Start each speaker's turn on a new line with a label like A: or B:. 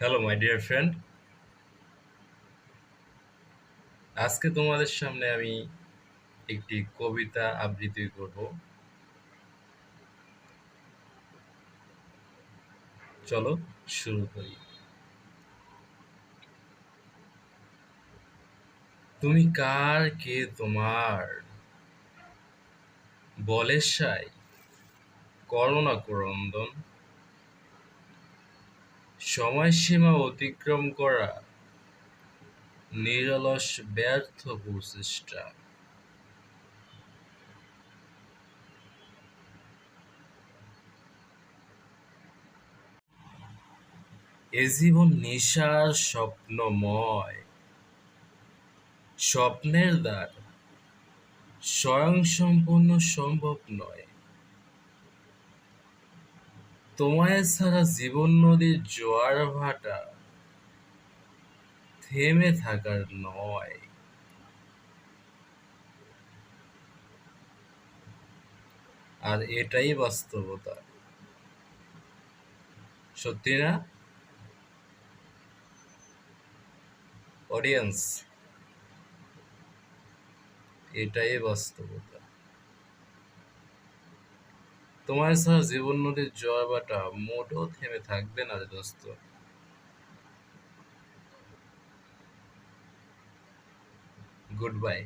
A: Hello my dear friend আজকে তোমাদের সামনে আমি একটি কবিতা আবৃত্তি করব। চলো শুরু করি। তুমি কার কে তোমার? বলে সাই করোনা ক্রন্দন। সময়সীমা অতিক্রম করা নিরলস ব্যর্থ প্রচেষ্টা। এ জীবন নেশার স্বপ্নময়। স্বপ্নের দ্বার স্বয়ং সম্পূর্ণ সম্ভব নয়। তোমায় ছাড়া জীবন নদীর জোয়ার ভাটা থেমে থাকার নয়। আর এটাই বাস্তবতা। সত্যি না? অডিয়েন্স এটাই বাস্তবতা। তোমার ছাড়া জীবন নদীর জয় বাটা মোটেও থেমে থাকবে না দোস্ত। Good bye